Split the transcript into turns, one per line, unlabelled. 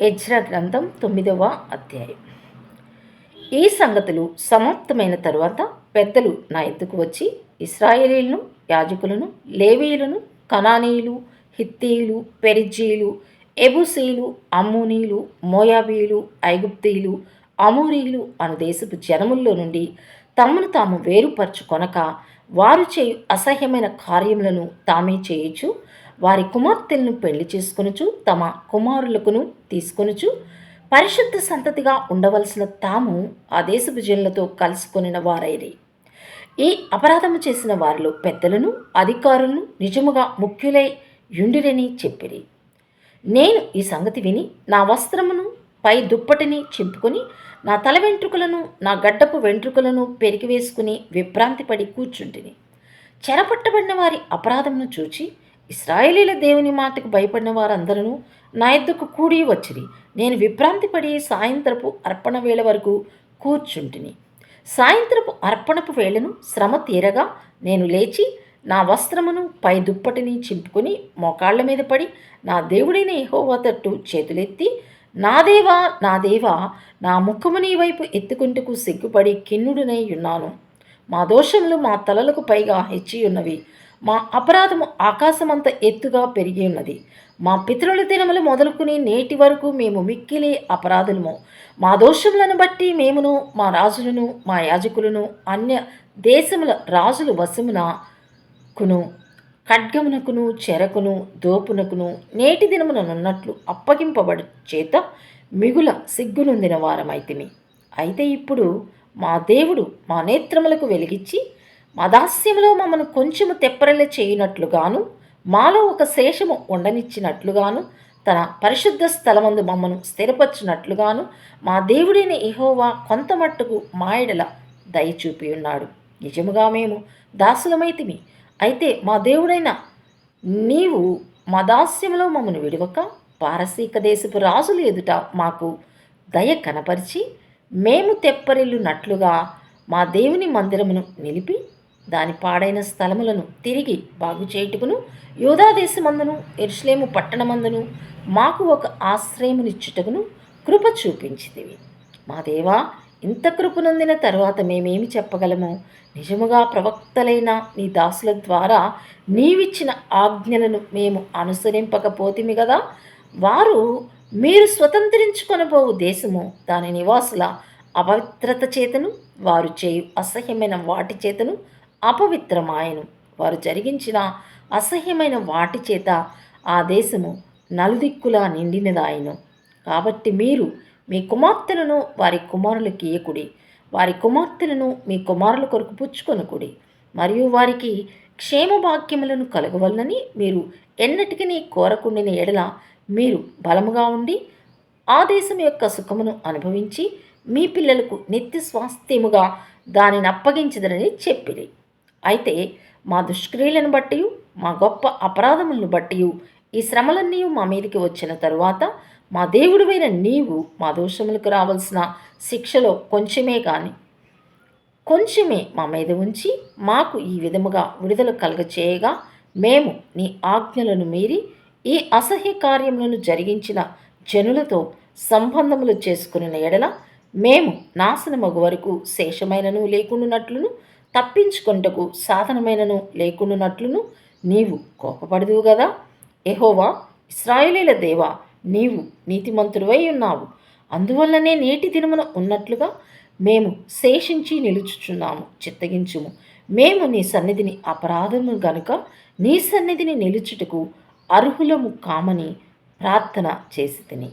Ezra గ్రంథం తొమ్మిదవ అధ్యాయం. ఈ సంగతులు సమాప్తమైన తరువాత పెద్దలు నా ఎద్దుకు వచ్చి ఇస్రాయేలీలను యాజకులను లేవీయులను కనానీయులు హిత్తీయులు పెరిజీలు ఎబుసీలు అమ్మూనీలు మోయాబీలు ఐగుప్తీయులు అమూరీయులు అను దేశపు జనముల్లో నుండి తమను తాము వేరుపరచుకొనక వారు చేయు అసహ్యమైన కార్యములను తామే చేయొచ్చు వారి కుమార్తెలను పెళ్ళి చేసుకొనుచు తమ కుమారులకును తీసుకొనుచు పరిశుద్ధ సంతతిగా ఉండవలసిన తాము ఆ దేశభుజనులతో కలుసుకొనిన వారైరి. ఈ అపరాధము చేసిన వారిలో పెద్దలను అధికారులను నిజముగా ముఖ్యులై యుండిరని చెప్పిరి. నేను ఈ సంగతి విని నా వస్త్రమును పై దుప్పటిని చింపుకొని నా తల వెంట్రుకలను నా గడ్డపు వెంట్రుకలను పెరిగివేసుకుని విభ్రాంతిపడి కూర్చుంటిని. చెరపట్టబడిన వారి అపరాధమును చూచి ఇస్రాయేలీల దేవుని మాటకు భయపడిన వారందరూ నా ఎద్దుకు కూడి వచ్చిరి. నేను విభ్రాంతిపడి సాయంత్రపు అర్పణ వేళ వరకు కూర్చుంటిని. సాయంత్రపు అర్పణపు వేళను శ్రమ తీరగా నేను లేచి నా వస్త్రమును పై దుప్పటిని చింపుకొని మోకాళ్ళ మీద పడి నా దేవుడైన యెహోవా తట్టు చేతులెత్తి నా దేవా నా దేవా నా ముఖము నీ వైపు ఎత్తుకుంటుకు సిగ్గుపడి కిన్నుడునై ఉన్నాను. మా దోషములు మా తలలకు పైగా హెచ్చి ఉన్నవి మా అపరాధము ఆకాశమంత ఎత్తుగా పెరిగి ఉన్నది. మా పితరుల దినములు మొదలుకుని నేటి వరకు మేము మిక్కిలి అపరాధులము. మా దోషములను బట్టి మేమును మా రాజులను మా యాజకులను అన్య దేశముల రాజుల వశమున కును ఖడ్గమునకును చెరకును దోపునకును నేటి దినముననున్నట్లు అప్పగింపబడి చేత మిగుల సిగ్గునొందిన వారమైతిమి. అయితే ఇప్పుడు మా దేవుడు మా నేత్రములకు వెలిగించి మా దాస్యములో మమ్మను కొంచెము తెప్పరల చేయునట్లుగాను మాలో ఒక శేషము ఉండనిచ్చినట్లుగాను తన పరిశుద్ధ స్థలమందు మమ్మను స్థిరపరచునట్లుగాను మా దేవుడైన ఇహోవా కొంత మట్టుకు మాయడల దయచూపి ఉన్నాడు. నిజముగా మేము దాసులమైతిమి. అయితే మా దేవుడైన నీవు మా దాస్యంలో మమ్మను విడవక పారసీక దేశపు రాజులు ఎదుట మాకు దయ కనపరిచి మేము తెప్పరిల్లునట్లుగా మా దేవుని మందిరమును నిలిపి దాని పాడైన స్థలములను తిరిగి బాగు చేయుటకును యోధాదేశమందును ఎరుషులేము పట్టణమందును మాకు ఒక ఆశ్రయమునిచ్చుటకును కృప చూపించితివి. మా దేవా ఇంత కృపనొందిన తరువాత మేమేమి చెప్పగలము? నిజముగా ప్రవక్తలైన నీ దాసుల ద్వారా నీవిచ్చిన ఆజ్ఞలను మేము అనుసరింపకపోతిమి కదా వారు మీరు స్వతంత్రించుకొనబోవు దేశము దాని నివాసుల అపవిత్రత చేతను వారు చేయు అసహ్యమైన వాటి చేతను అపవిత్రమాయను. వారు జరిగించిన అసహ్యమైన వాటి చేత ఆ దేశము నలుదిక్కులా నిండినదాయను. కాబట్టి మీరు మీ కుమార్తెలను వారి కుమారులకు ఇయ్యకుడి. వారి కుమార్తెలను మీ కుమారుల కొరకు పుచ్చుకొనకుడి. మరియు వారికి క్షేమభాగ్యములను కలగవలనని మీరు ఎన్నటికీ కోరకుండిన ఎడల మీరు బలముగా ఉండి ఆ దేశం యొక్క సుఖమును అనుభవించి మీ పిల్లలకు నిత్య స్వాస్థ్యముగా దానిని అప్పగించదరని చెప్పిరి. అయితే మా దుష్క్రియలను బట్టి మా గొప్ప అపరాధములను బట్టి ఈ శ్రమలన్నీ మా మీదకి వచ్చిన తరువాత మా దేవుడివైన నీవు మా దోషములకు రావాల్సిన శిక్షలో కొంచెమే కానీ కొంచెమే మా మీద ఉంచి మాకు ఈ విధముగా విడుదల కలగచేయగా మేము నీ ఆజ్ఞలను మీరి ఈ అసహ్య కార్యములను జరిగించిన జనులతో సంబంధములు చేసుకుని ఎడల మేము నాశనమగు వరకు శేషమైనను లేకుండానట్లును తప్పించుకొనుటకు సాధనమైనను లేకుండానట్లును నీవు కోపపడదువు కదా ఎహోవా ఇస్రాయేలీల దేవా నీవు నీతిమంతుడివై ఉన్నావు. అందువల్లనే నేటి దినమున ఉన్నట్లుగా మేము శేషించి నిలుచుచున్నాము చిత్తగించుము. మేము నీ సన్నిధిని అపరాధము గనుక నీ సన్నిధిని నిలుచుటకు అర్హులము కామని ప్రార్థన చేసి తిని.